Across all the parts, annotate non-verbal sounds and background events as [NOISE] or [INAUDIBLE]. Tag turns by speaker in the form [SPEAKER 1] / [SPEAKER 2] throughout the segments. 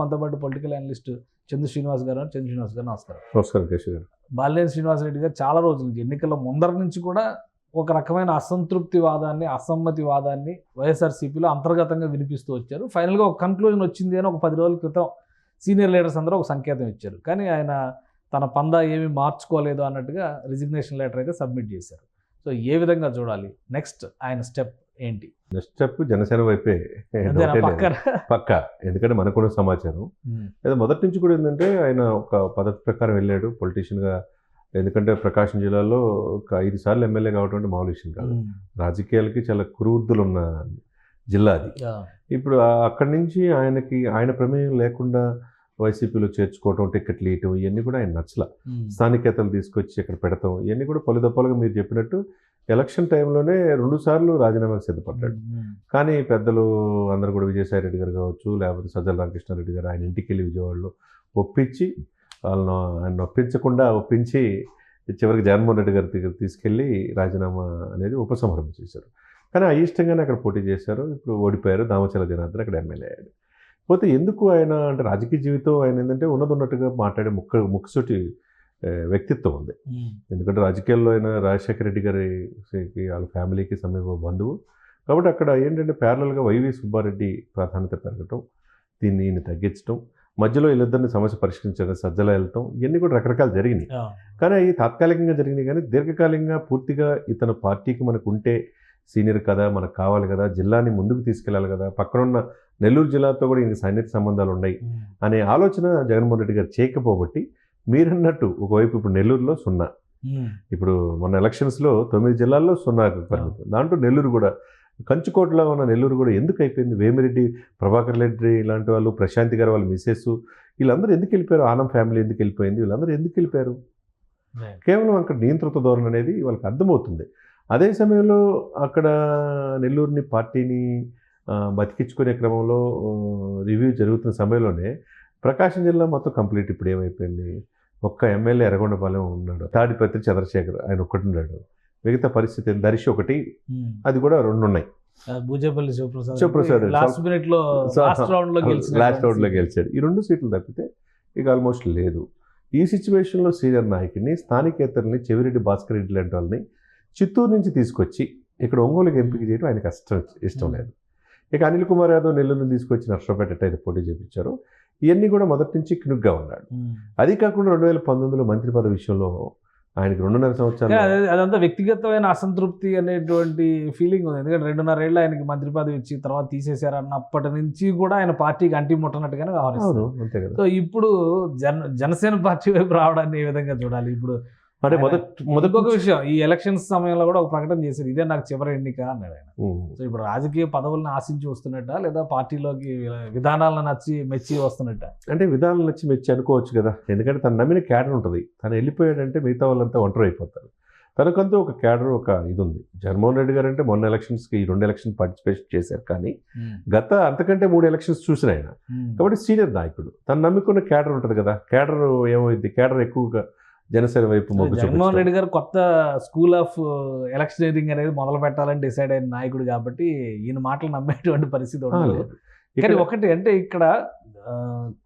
[SPEAKER 1] మనతో పాటు political analyst చంద్ర శ్రీనివాస్ గారు చంద్ర శ్రీనివాస్ గారు నమస్కారం.
[SPEAKER 2] నమస్కారం కేశవ్ గారు
[SPEAKER 1] బాలినేని శ్రీనివాస్ రెడ్డి గారు చాలా రోజుల నుంచి ఎన్నికల ముందర నుంచి కూడా ఒక రకమైన అసంతృప్తి వాదాన్ని అసమ్మతి వాదాన్ని వైఎస్ఆర్సీపీలో అంతర్గతంగా వినిపిస్తూ వచ్చారు. ఫైనల్గా ఒక కన్క్లూజన్ వచ్చింది అని ఒక పది రోజుల క్రితం సీనియర్ లీడర్స్ అందరూ ఒక సంకేతం ఇచ్చారు. కానీ ఆయన తన పందా ఏమీ మార్చుకోలేదు అన్నట్టుగా రిజిగ్నేషన్ లెటర్ అయితే సబ్మిట్ చేశారు. సో ఏ విధంగా చూడాలి? నెక్స్ట్ ఆయన స్టెప్ ఏంటి?
[SPEAKER 2] నెక్స్ట్ స్టెప్ జనసేన వైపే. లేదు. పక్క. ఎందుకంటే మనకున్న సమాచారం. అయితే మొదటి నుంచి కూడా ఏంటంటే ఆయన ఒక పద్ధతి ప్రకారం వెళ్ళాడు పొలిటీషియన్గా ఎందుకంటే ప్రకాశం జిల్లాలో ఒక ఐదు సార్లు ఎమ్మెల్యే కావడం అంటే మామూలు విషయం కాదు. రాజకీయాలకి చాలా కురువృద్ధులు ఉన్న జిల్లా అది. ఇప్పుడు అక్కడి నుంచి ఆయనకి ఆయన ప్రమేయం లేకుండా వైసీపీలో చేర్చుకోవటం టికెట్లు ఇవ్వటం ఇవన్నీ కూడా ఆయన నచ్చల. స్థానికేతలు తీసుకొచ్చి ఇక్కడ పెడతాం. ఇవన్నీ కూడా పలుదప్పలుగా మీరు చెప్పినట్టు ఎలక్షన్ టైంలోనే రెండు సార్లు రాజీనామాకు సిద్ధపడ్డాడు. కానీ పెద్దలు అందరూ కూడా విజయసాయి రెడ్డి గారు కావచ్చు లేకపోతే సజ్జల రామకృష్ణారెడ్డి గారు ఆయన ఇంటికి వెళ్ళి విజయవాడలో ఒప్పించి వాళ్ళను ఆయన ఒప్పించకుండా ఒప్పించి చివరికి జగన్మోహన్ రెడ్డి గారి దగ్గర తీసుకెళ్ళి రాజీనామా అనేది ఉపసంహరణ చేశారు. కానీ అయిష్టంగానే అక్కడ పోటీ చేశారు. ఇప్పుడు ఓడిపోయారు. దామచల జనార్దన్ అక్కడ ఎమ్మెల్యే అయ్యాడు. పోతే ఎందుకు ఆయన అంటే రాజకీయ జీవితం ఆయన ఏంటంటే ఉన్నది ఉన్నట్టుగా మాట్లాడే ముక్క ముక్కసూటి వ్యక్తిత్వం ఉంది. ఎందుకంటే రాజకీయాల్లో ఆయన రాజశేఖర రెడ్డి గారికి వాళ్ళ ఫ్యామిలీకి సమీప బంధువు. కాబట్టి అక్కడ ఏంటంటే ప్యారలల్గా వైవి సుబ్బారెడ్డి ప్రాధాన్యత పెరగటం దీన్ని ఈయన తగ్గించడం మధ్యలో వీళ్ళిద్దరిని సమస్య పరిష్కరించడం సజ్జల వెళ్తాం ఇవన్నీ కూడా రకరకాలు జరిగినాయి. కానీ అవి తాత్కాలికంగా జరిగినాయి. కానీ దీర్ఘకాలికంగా పూర్తిగా ఇతను పార్టీకి మనకు ఉంటే సీనియర్ కదా మనకు కావాలి కదా జిల్లాని ముందుకు తీసుకెళ్ళాలి కదా పక్కనున్న నెల్లూరు జిల్లాతో కూడా ఈయన సన్నిహిత సంబంధాలు ఉన్నాయి అనే ఆలోచన జగన్మోహన్ రెడ్డి గారు చేయకపోబట్టి మీరన్నట్టు ఒకవైపు ఇప్పుడు నెల్లూరులో సున్నా. ఇప్పుడు మొన్న ఎలక్షన్స్లో తొమ్మిది జిల్లాల్లో సున్నా పరిమితం దాంట్లో నెల్లూరు కూడా కంచుకోటలో ఉన్న నెల్లూరు కూడా ఎందుకు అయిపోయింది? వేమిరెడ్డి ప్రభాకర్ రెడ్డి ఇలాంటి వాళ్ళు ప్రశాంతి గారు వాళ్ళ మిస్సెస్ వీళ్ళందరూ ఎందుకు వెళ్ళిపోయారు? ఆనం ఫ్యామిలీ ఎందుకు వెళ్ళిపోయింది? వీళ్ళందరూ ఎందుకు వెళ్ళిపోయారు? కేవలం అక్కడ నియంత్రిత ధోరణి అనేది వాళ్ళకి అర్థమవుతుంది. అదే సమయంలో అక్కడ నెల్లూరుని పార్టీని బతికించుకునే క్రమంలో రివ్యూ జరుగుతున్న సమయంలోనే ప్రకాశం జిల్లా మొత్తం కంప్లీట్ ఇప్పుడు ఏమైపోయింది? ఒక్క ఎమ్మెల్యే ఎర్రగొండపాలెం ఉన్నాడు. తాడిపత్రి చంద్రశేఖర్ ఆయన ఒక్కటి ఉన్నాడు. మిగతా పరిస్థితి? దర్శి ఒకటి అది కూడా రెండు ఉన్నాయి.
[SPEAKER 1] భూజేపల్లి శివప్రసాద్.
[SPEAKER 2] శివప్రసాద్
[SPEAKER 1] లాస్ట్ మినిట్లో లాస్ట్ రౌండ్లో
[SPEAKER 2] లాస్ట్ గెలిచాడు. ఈ రెండు సీట్లు తప్పితే ఇక ఆల్మోస్ట్ లేదు. ఈ సిచ్యువేషన్లో సీనియర్ నాయకుడిని స్థానికేతరుని చెవిరెడ్డి భాస్కర్ రెడ్డి లాంటి వాళ్ళని చిత్తూరు నుంచి తీసుకొచ్చి ఇక్కడ ఒంగోలుకి ఎంపిక చేయడం ఆయనకు ఇష్టం ఇష్టం లేదు. ఇక అనిల్ కుమార్ యాదవ్ నెల్లూరు తీసుకొచ్చి నర్సరావుపేట ఎట్టయితే పోటీ చేయించారు ఇవన్నీ కూడా మొదటి నుంచి కినుగ్గా ఉన్నాడు. అది కాకుండా రెండు వేల పంతొమ్మిదిలో మంత్రి పదవి విషయంలో ఆయనకి రెండున్నర సంవత్సరాలు
[SPEAKER 1] అదంతా వ్యక్తిగతమైన అసంతృప్తి అనేటువంటి ఫీలింగ్ ఉంది. ఎందుకంటే రెండున్నర ఏళ్ళు ఆయనకి మంత్రి పదవి ఇచ్చి తర్వాత తీసేశారు అన్నప్పటి నుంచి కూడా ఆయన పార్టీకి అంటి ముట్టనట్టుగానే వ్యవహరిస్తారు సో ఇప్పుడు జన జనసేన పార్టీ వైపు రావడాన్ని ఏ విధంగా చూడాలి? ఇప్పుడు
[SPEAKER 2] అంటే మొదటి మొదటి
[SPEAKER 1] ఇంకొక విషయం ఈ ఎలక్షన్స్ సమయంలో కూడా ఒక ప్రకటన చేశారు. ఇదే నాకు చివరి ఎన్నిక అన్నాడు ఆయన. సో ఇప్పుడు రాజకీయ పదవులను ఆశించి వస్తున్నట్ట? లేదా పార్టీలోకి విధానాలను నచ్చి మెచ్చి వస్తున్నట్ట?
[SPEAKER 2] అంటే విధానం నచ్చి మెచ్చి అనుకోవచ్చు కదా. ఎందుకంటే తను నమ్మిన క్యాడర్ ఉంటుంది. తను వెళ్ళిపోయాడంటే మిగతా వాళ్ళంతా ఒంటరి అయిపోతారు. తనకంటూ ఒక క్యాడర్ ఒక ఇది ఉంది జగన్మోహన్ రెడ్డి గారు అంటే మొన్న ఎలక్షన్స్కి ఈ రెండు ఎలక్షన్ పార్టిసిపేట్ చేశారు కానీ గత అంతకంటే మూడు ఎలక్షన్స్ చూసిన ఆయన. కాబట్టి సీనియర్ నాయకుడు. తను నమ్ముకున్న క్యాడర్ ఉంటుంది కదా. క్యాడర్ ఏమైంది క్యాడర్ ఎక్కువగా జనసేన వైపు మొగ్గు
[SPEAKER 1] జగన్మోహన్. రెడ్డి గారు కొత్త స్కూల్ ఆఫ్ ఎలక్షనీరింగ్ అనేది మొదలు పెట్టాలని డిసైడ్ అయిన నాయకుడు కాబట్టి ఈయన మాటలు నమ్మేటువంటి పరిస్థితి ఉండదు. కానీ ఒకటి అంటే ఇక్కడ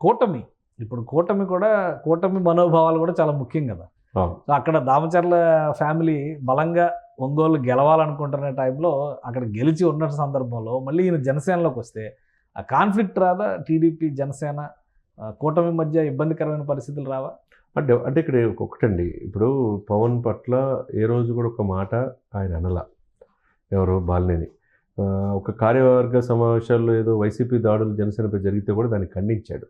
[SPEAKER 1] కూటమి ఇప్పుడు కూటమి కూడా కూటమి మనోభావాలు కూడా చాలా ముఖ్యం కదా అక్కడ దామచర్ల ఫ్యామిలీ బలంగా ఒంగోలు గెలవాలనుకుంటున్న టైంలో అక్కడ గెలిచి ఉన్న సందర్భంలో మళ్ళీ ఈయన జనసేనలోకి వస్తే ఆ కాన్ఫ్లిక్ట్ రాదా టీడీపీ జనసేన కూటమి మధ్య ఇబ్బందికరమైన పరిస్థితులు రావా?
[SPEAKER 2] అంటే అంటే ఇక్కడ ఒకటండి ఇప్పుడు పవన్ పట్ల ఏ రోజు కూడా ఒక మాట ఆయన అనల. ఎవరు బాలినేని. ఒక కార్యవర్గ సమావేశాల్లో ఏదో వైసీపీ దాడులు జనసేనపై జరిగితే కూడా దాన్ని ఖండించాడు.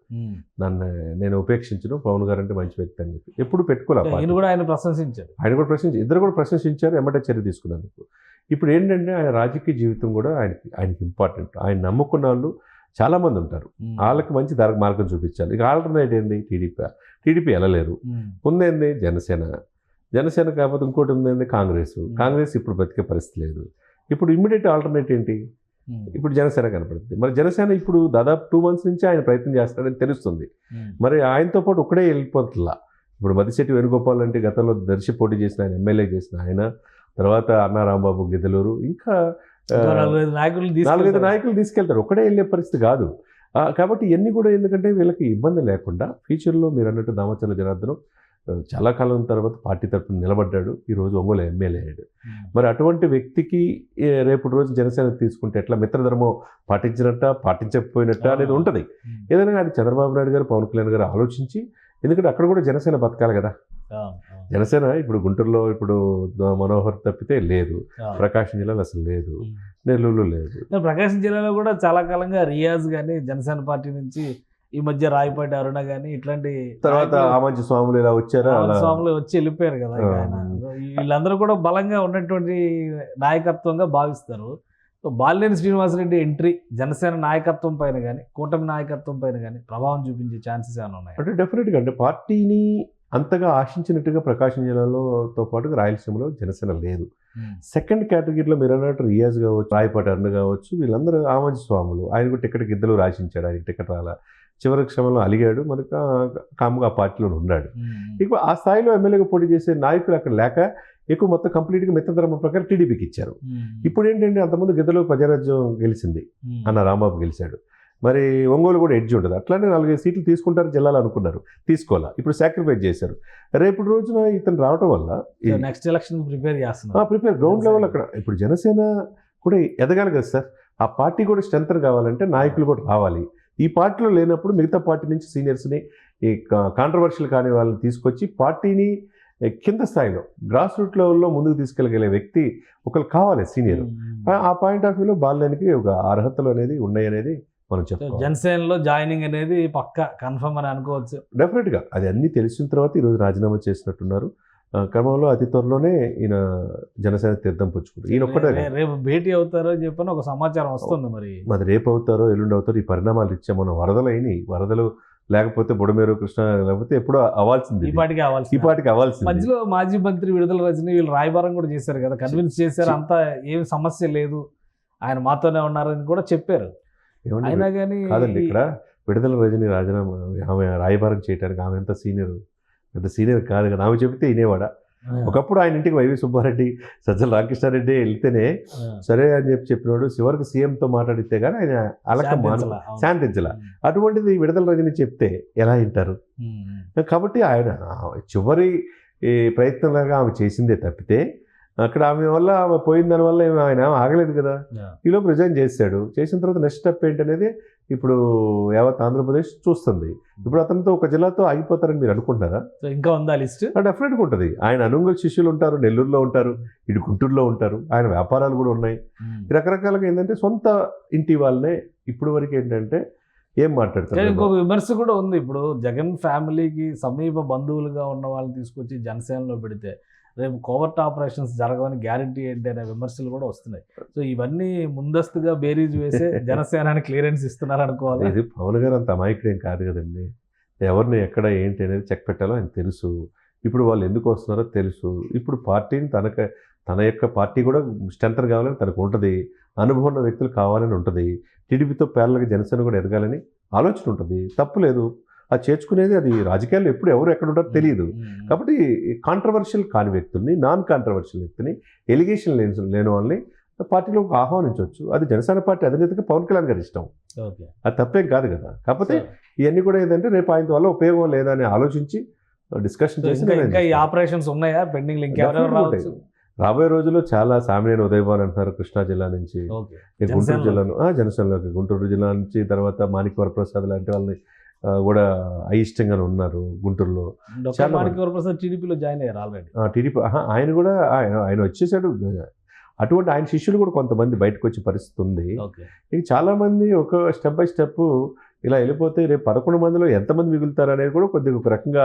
[SPEAKER 2] నన్ను నేను ఉపేక్షించను పవన్ గారు అంటే మంచి వ్యక్తి అని చెప్పి. ఎప్పుడు పెట్టుకోలే ఆ
[SPEAKER 1] ఈయన
[SPEAKER 2] పార్టీ.
[SPEAKER 1] కూడా ఆయన ప్రశంసించారు
[SPEAKER 2] ఆయన కూడా ప్రశ్నించి ఇద్దరు కూడా ప్రశంసించారు ఎమ్మటే చర్య తీసుకున్నందుకు. ఇప్పుడు ఏంటంటే ఆయన రాజకీయ జీవితం కూడా ఆయనకి ఆయనకి ఇంపార్టెంట్ ఆయన నమ్ముకున్న వాళ్ళు చాలామంది ఉంటారు. వాళ్ళకి మంచి దారి మార్గం చూపించాలి. ఇక ఆల్టర్నేట్ ఏంది? టీడీపీ. టీడీపీ వెళ్ళలేరు. ఉందేంది జనసేన. జనసేన కాకపోతే ఇంకోటి ఉందేంది కాంగ్రెస్. కాంగ్రెస్ ఇప్పుడు బతికే పరిస్థితి లేదు. ఇప్పుడు ఇమ్మీడియట్ ఆల్టర్నేట్ ఏంటి. ఇప్పుడు జనసేన కనపడుతుంది. మరి జనసేన ఇప్పుడు దాదాపు టూ మంత్స్ నుంచి ఆయన ప్రయత్నం చేస్తాడని తెలుస్తుంది. మరి ఆయనతో పాటు ఒకడే వెళ్ళిపోతుందా ఇప్పుడు మదిశెట్టి వేణుగోపాల్ అంటే గతంలో దర్శి పోటీ చేసిన ఆయన ఎమ్మెల్యే చేసిన ఆయన తర్వాత అన్నా రాంబాబు గిద్దలూరు ఇంకో
[SPEAKER 1] నలుగైదు నాయకులు తీసుకెళ్తారు.
[SPEAKER 2] ఒకడే వెళ్ళే పరిస్థితి కాదు. కాబట్టి ఇవన్నీ కూడా ఎందుకంటే వీళ్ళకి ఇబ్బంది లేకుండా ఫ్యూచర్లో మీరు అన్నట్టు దామచర్ల జనార్దనం చాలా కాలం తర్వాత పార్టీ తరఫున నిలబడ్డాడు. ఈరోజు ఒంగోలు ఎమ్మెల్యే అయ్యాడు. మరి అటువంటి వ్యక్తికి ఏ, రేపటి రోజు జనసేన తీసుకుంటే ఎట్లా మిత్రధర్మం పాటించినట్ట పాటించకపోయినట్ట అనేది ఉంటుంది. ఏదైనా అది చంద్రబాబు నాయుడు గారు పవన్ కళ్యాణ్ గారు ఆలోచించి ఎందుకంటే అక్కడ కూడా జనసేన బతకాలి కదా. జనసేన ఇప్పుడు గుంటూరులో ఇప్పుడు మనోహర్ తప్పితే లేదు. ప్రకాశం జిల్లాలో అసలు లేదు. నెల్లూరులో లేదు.
[SPEAKER 1] ప్రకాశం జిల్లాలో కూడా చాలా కాలంగా రియాజ్ కానీ జనసేన పార్టీ నుంచి ఈ మధ్య రాయపాటి అరుణ కానీ ఇట్లాంటి
[SPEAKER 2] తర్వాత ఆమంచి స్వాములు ఇలా వచ్చారా?
[SPEAKER 1] స్వాములు వచ్చి వెళ్ళిపోయారు కదా వీళ్ళందరూ కూడా బలంగా ఉన్నటువంటి నాయకత్వంగా భావిస్తారు. సో బాలినేని శ్రీనివాసరెడ్డి ఎంట్రీ జనసేన నాయకత్వం పైన కానీ కూటమి నాయకత్వం పైన కానీ ప్రభావం చూపించే ఛాన్సెస్ ఏమైనా ఉన్నాయి?
[SPEAKER 2] అంటే డెఫినెట్గా అంటే పార్టీని అంతగా ఆశించినట్టుగా ప్రకాశం జిల్లాలోతో పాటు రాయలసీమలో జనసేన లేదు. సెకండ్ కేటగిరీలో మీరు అన్నట్టు రియాజ్ కావచ్చు రాయపాటి అరుణ కావచ్చు వీళ్ళందరూ ఆమంచి స్వాములు. ఆయన కూడా టికెట్ గిద్దలు రాసించాడు ఆయన టికెట్ రాలా. చివరి క్షమంలో అలిగాడు మరి కా- కామ్గా ఆ పార్టీలో ఉన్నాడు. ఇక ఆ స్థాయిలో ఎమ్మెల్యేగా పోటీ చేసే నాయకులు అక్కడ లేక ఎక్కువ మొత్తం కంప్లీట్గా మిత్రధర్మ ప్రకారం టీడీపీకి ఇచ్చారు. ఇప్పుడు ఏంటంటే అంతకుముందు గిద్దలు ప్రజారాజ్యం గెలిచింది. అన్న రాంబాబు గెలిచాడు. మరి ఒంగోలు కూడా ఎడ్జ్ ఉంటుంది అట్లానే నాలుగైదు సీట్లు తీసుకుంటారు జిల్లాలో అనుకున్నారు. తీసుకోవాలా? ఇప్పుడు సాక్రిఫైస్ చేశారు. రేపటి రోజున ఇతను రావటం వల్ల
[SPEAKER 1] నెక్స్ట్ ఎలక్షన్ ప్రిపేర్
[SPEAKER 2] ఆ,
[SPEAKER 1] చేస్తున్నారు
[SPEAKER 2] ప్రిపేర్ గ్రౌండ్ లెవెల్ అక్కడ. ఇప్పుడు జనసేన కూడా ఎదగాలి కదా సార్. ఆ పార్టీ కూడా స్ట్రెంత్ కావాలంటే నాయకులు కూడా రావాలి. ఈ పార్టీలో లేనప్పుడు మిగతా పార్టీ నుంచి సీనియర్స్ని ఈ కాంట్రవర్షియల్ కాని వాళ్ళని తీసుకొచ్చి పార్టీని కింద స్థాయిలో గ్రాస్ రూట్ లెవెల్లో ముందుకు తీసుకెళ్ళగలిగే వ్యక్తి ఒకరు కావాలి సీనియర్ ఆ పాయింట్ ఆఫ్ వ్యూలో బాల్యానికి ఒక అర్హతలు అనేది ఉన్నాయి అనేది మనం
[SPEAKER 1] జనసేనలో జాయినింగ్ అనేది పక్క కన్ఫర్మ్ అని అనుకోవచ్చు.
[SPEAKER 2] డెఫినెట్గా. అది అన్నీ తెలిసిన తర్వాత ఈరోజు రాజీనామా చేసినట్టున్నారు. క్రమంలో అతి త్వరలోనే ఈయన జనసేన తీర్థం పుచ్చుకుంటారు ఈయన ఒక్కటే
[SPEAKER 1] రేపు భేటీ అవుతారో అని చెప్పని ఒక సమాచారం వస్తుంది మరి.
[SPEAKER 2] మరి రేపు అవుతారో ఎల్లుండి అవుతారో ఈ పరిణామాలు ఇచ్చా మనం వరదలు అయినాయి. వరదలు లేకపోతే బుడమేరు కృష్ణ లేకపోతే ఎప్పుడో అవ్వాల్సింది
[SPEAKER 1] ఈ
[SPEAKER 2] ఇది.
[SPEAKER 1] పాటికి
[SPEAKER 2] ఈ
[SPEAKER 1] కావాల్సి
[SPEAKER 2] పాటికి అవ్వాల్సింది.
[SPEAKER 1] మధ్యలో మాజీ మంత్రి విడుదల రజని వీళ్ళు రాయబారం కూడా చేశారు కదా. కన్విన్స్ చేశారు. అంతా ఏం సమస్య లేదు. ఆయన మాతోనే ఉన్నారని కూడా చెప్పారు. అయినా కానీ
[SPEAKER 2] కాదండి ఇక్కడ విడుదల రజని రాజీనామా ఆమె రాయబారం చేయడానికి ఆమె ఎంత సీనియర్? పెద్ద సీనియర్ కాదు కదా ఆమె చెబితే వినేవాడా. ఒకప్పుడు ఆయన ఇంటికి వైవి సుబ్బారెడ్డి సజ్జల రామకృష్ణారెడ్డి వెళ్తేనే సరే అని చెప్పి చెప్పినాడు చివరికి సీఎంతో మాట్లాడితే కానీ ఆయన అలక మాన
[SPEAKER 1] శాంతించలా.
[SPEAKER 2] అటువంటిది విడుదల రజని చెప్తే ఎలా వింటారు? కాబట్టి ఆయన చివరి ఈ ప్రయత్నంలాగా ఆమె చేసిందే తప్పితే అక్కడ ఆమె వల్ల ఆమె పోయిన దాని వల్ల ఏమి ఆయన ఆగలేదు కదా. ఈలోపు రిజైన్ చేశాడు. చేసిన తర్వాత నెక్స్ట్ స్టెప్ ఏంటనేది ఇప్పుడు యావత్ ఆంధ్రప్రదేశ్ చూస్తుంది. ఇప్పుడు అతనితో ఒక జిల్లాతో ఆగిపోతారని మీరు అనుకుంటారా
[SPEAKER 1] ఇంకా ఉందా లిస్ట్?
[SPEAKER 2] డెఫినెట్గా ఉంటుంది. ఆయన అనుంగల్ శిష్యులు ఉంటారు నెల్లూరులో ఉంటారు ఇటు గుంటూరులో ఉంటారు ఆయన వ్యాపారాలు కూడా ఉన్నాయి. రకరకాలుగా ఏంటంటే సొంత ఇంటి వాళ్ళనే ఇప్పుడు వరకు ఏంటంటే ఏం మాట్లాడతారు?
[SPEAKER 1] ఇంకొక విమర్శ కూడా ఉంది. ఇప్పుడు జగన్ ఫ్యామిలీకి సమీప బంధువులుగా ఉన్న వాళ్ళని తీసుకొచ్చి జనసేనలో పెడితే రేపు కోవర్ట్ ఆపరేషన్స్ జరగవని గ్యారంటీ ఏంటి అనే విమర్శలు కూడా వస్తున్నాయి. సో ఇవన్నీ ముందస్తుగా బేరీజ్ వేసే [LAUGHS] జనసేనాని క్లియరెన్స్ ఇస్తున్నారు అనుకోవాలి
[SPEAKER 2] ఇది పవన్ గారు అంత అమాయకుడేం కాదు కదండి. ఎవరిని ఎక్కడ ఏంటి అనేది చెక్ పెట్టాలో ఆయన తెలుసు. ఇప్పుడు వాళ్ళు ఎందుకు వస్తున్నారో తెలుసు. ఇప్పుడు పార్టీని తనక తన యొక్క పార్టీ కూడా స్ట్రెంత్ కావాలని తనకు ఉంటుంది. అనుభవం ఉన్న వ్యక్తులు కావాలని ఉంటుంది. టీడీపీతో పేర్లకి జనసేన కూడా ఎదగాలని ఆలోచన ఉంటుంది. తప్పు లేదు. అది చేర్చుకునేది అది రాజకీయాల్లో ఎప్పుడు ఎవరు ఎక్కడ ఉంటారో తెలియదు కాబట్టి కాంట్రవర్షియల్ కాని వ్యక్తుల్ని నాన్ కాంట్రవర్షియల్ వ్యక్తిని ఎలిగేషన్ లేని లేని వాళ్ళని పార్టీలోకి ఆహ్వానించవచ్చు. అది జనసేన పార్టీ అధినేతగా పవన్ కళ్యాణ్ గారి ఇష్టం. అది తప్పేం కాదు కదా. కాకపోతే ఇవన్నీ కూడా ఏంటంటే రేపు ఆయన వల్ల ఉపయోగం లేదా అని ఆలోచించి డిస్కషన్ చేసి
[SPEAKER 1] ఇంకా ఈ. ఆపరేషన్స్ ఉన్నాయా? పెండింగ్ ఇంకెవరెవరు
[SPEAKER 2] Definitely
[SPEAKER 1] రావచ్చు?
[SPEAKER 2] రాబోయే రోజుల్లో చాలా సామినేని ఉదయభాన్ అంటున్నారు కృష్ణా జిల్లా నుంచి. గుంటూరు ఆ, జనసేనలోకి. గుంటూరు జిల్లా నుంచి తర్వాత మాణిక్ వరప్రసాద్ లాంటి వాళ్ళని కూడా అయిష్టంగానే ఉన్నారు గుంటూరులో.
[SPEAKER 1] టీడీపీలో జాయిన్ అయ్యారు ఆల్రెడీ.
[SPEAKER 2] ఆ, టీడీపీ ఆయన కూడా ఆయన వచ్చేసాడు. అటువంటి ఆయన శిష్యులు కూడా కొంతమంది బయటకు వచ్చే పరిస్థితి ఉంది. ఇక చాలా మంది ఒక స్టెప్ బై స్టెప్ ఇలా వెళ్ళిపోతే రేపు పదకొండు మందిలో ఎంతమంది మిగులుతారు అనేది కూడా కొద్దిగా ఒక రకంగా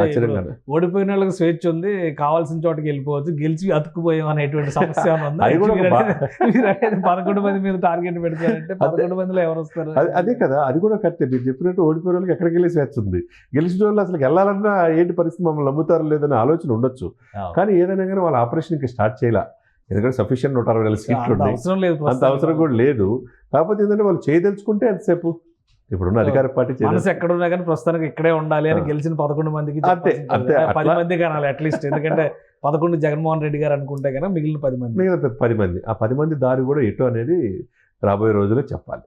[SPEAKER 2] ఆశ్చర్యంగా
[SPEAKER 1] ఓడిపోయిన వాళ్ళకి స్వేచ్ఛ ఉంది కావాల్సిన చోటకి వెళ్ళిపోవచ్చు గెలిచి అతుక్కుపోయాం అనేటువంటి సమస్య [LAUGHS] పదకొండు మంది మీద టార్గెట్ పెడతారంటే పదకొండు మందిలో ఎవరు వస్తారు?
[SPEAKER 2] అది- కదా అది కూడా కరెక్టే. మీరు చెప్పినట్టు ఓడిపోయిన వాళ్ళకి ఎక్కడికి వెళ్ళి స్వేచ్ఛ ఉంది. గెలిచిన వాళ్ళు అసలు వెళ్ళాలన్నా ఏంటి పరిస్థితి మమ్మల్ని నమ్ముతారో లేదనే ఆలోచన ఉండొచ్చు. కానీ ఏదైనా కానీ వాళ్ళ ఆపరేషన్ ఇంకా స్టార్ట్ చేయాల? ఎందుకంటే సఫిషియెంట్ నూట అరవై వేల సీట్లు ఉన్నాయి. అంత. అవసరం కూడా లేదు. కాకపోతే ఏంటంటే వాళ్ళు చేయదలుచుకుంటే ఎంతసేపు? ఇప్పుడున్న అధికార పార్టీ
[SPEAKER 1] మనసు
[SPEAKER 2] చేయదలుచు-
[SPEAKER 1] ఎక్కడ ఉన్నా కానీ ప్రస్తుతానికి ఇక్కడే ఉండాలి అని. గెలిచిన పదకొండు మందికి
[SPEAKER 2] అంతే, అంతే.
[SPEAKER 1] పది మంది కానాలి అట్లీస్ట్ ఎందుకంటే పదకొండు జగన్మోహన్ రెడ్డి గారు అనుకుంటే కనుక మిగిలిన పది మంది
[SPEAKER 2] మిగతా పది మంది ఆ పది మంది దారి కూడా ఎటు అనేది రాబోయే రోజుల్లో చెప్పాలి